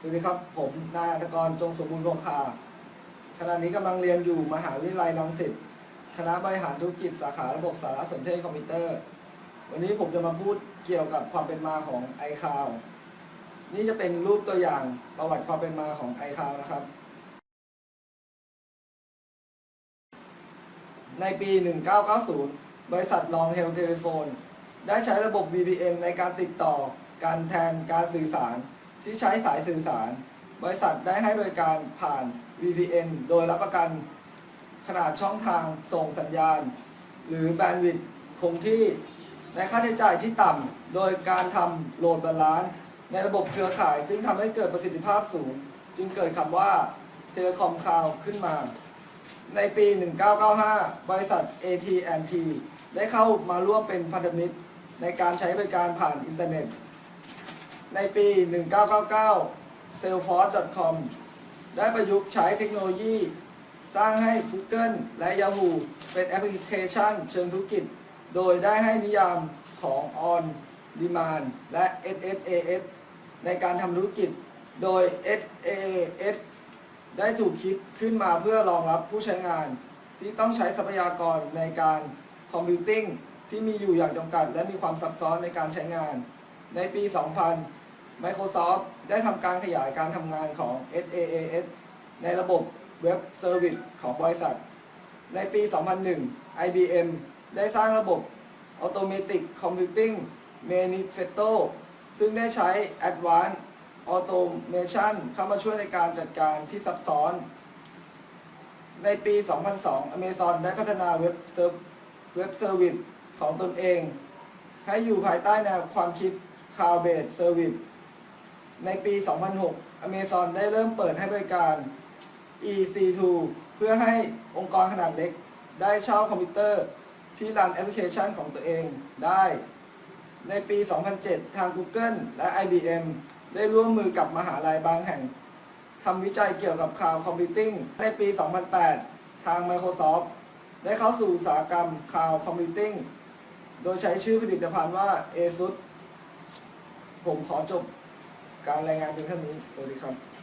สวัสดีครับ ผมนายอัตกรจงสมบูรณ์วงคาขณะนี้กำลังเรียนอยู่มหาวิทยาลัยรังสิตคณะบริหารธุรกิจสาขาระบบสารสนเทศคอมพิวเตอร์ วันนี้ผมจะมาพูดเกี่ยวกับความเป็นมาของ iCloud นี่จะเป็นรูปตัวอย่างประวัติความเป็นมาของ iCloud นะครับ ในปี 1990 บริษัทลองเฮลเทเลโฟนได้ใช้ระบบ VPN ในการติดต่อ การแทนการสื่อสาร ที่ใช้สายสื่อสาร บริษัทได้ให้บริการผ่าน VPN โดยรับประกันขนาดช่องทางส่งสัญญาณ หรือแบนด์วิดต์คงที่ในค่าใช้จ่ายที่ต่ำโดยการทำโหลดบาลานซ์ในระบบเครือข่าย ซึ่งทำให้เกิดประสิทธิภาพสูง จึงเกิดคำว่าเทเลคอมคลาวขึ้นมา ในปี 1995 บริษัท AT&T ได้เข้ามาร่วมเป็นพันธมิตร ในการใช้บริการผ่านอินเทอร์เน็ต ในปี 1999 Salesforce.com ได้ประยุกต์ใช้เทคโนโลยี สร้างให้ Google และ Yahoo เป็นแอปพลิเคชันเชิงธุรกิจ โดยได้ให้นิยามของ On Demand และ SSAS ในการทำธุรกิจ โดย SaaS ได้ถูกคิดขึ้นมาเพื่อรองรับผู้ใช้งาน ที่ต้องใช้ทรัพยากรในการคอมพิวติ้งที่มีอยู่อย่างจำกัด และมีความซับซ้อนในการใช้งาน ในปี 2000 Microsoft ได้ทำการขยายการทำงานของ SaaS ในระบบเว็บเซอร์วิสของบริษัท ในปี 2001 IBM ได้สร้างระบบ Automatic Computing Manifesto ซึ่งได้ใช้ Advanced Automation เข้ามาช่วยในการจัดการที่ซับซ้อน ในปี 2002 Amazon ได้พัฒนาเว็บเซิร์ฟเว็บเซอร์วิสของตนเอง ให้อยู่ภายใต้แนวความคิด Cloud Based Service ในปี 2006 Amazon ได้เริ่มเปิดให้บริการ EC2 เพื่อให้องค์กรขนาดเล็ก ได้เช่าคอมพิวเตอร์ที่รันแอปพลิเคชันของตัวเองได้ ในปี 2007 ทาง Google และ IBM ได้ร่วมมือกับมหาลัยบางแห่งทำวิจัยเกี่ยวกับ Cloud Computing ในปี 2008 ทาง Microsoft ได้เข้าสู่อุตสาหกรรม Cloud Computing โดยใช้ชื่อผลิตภัณฑ์ว่า ASUS ผมขอจบ การรายงานเป็นเท่านี้ สวัสดีครับ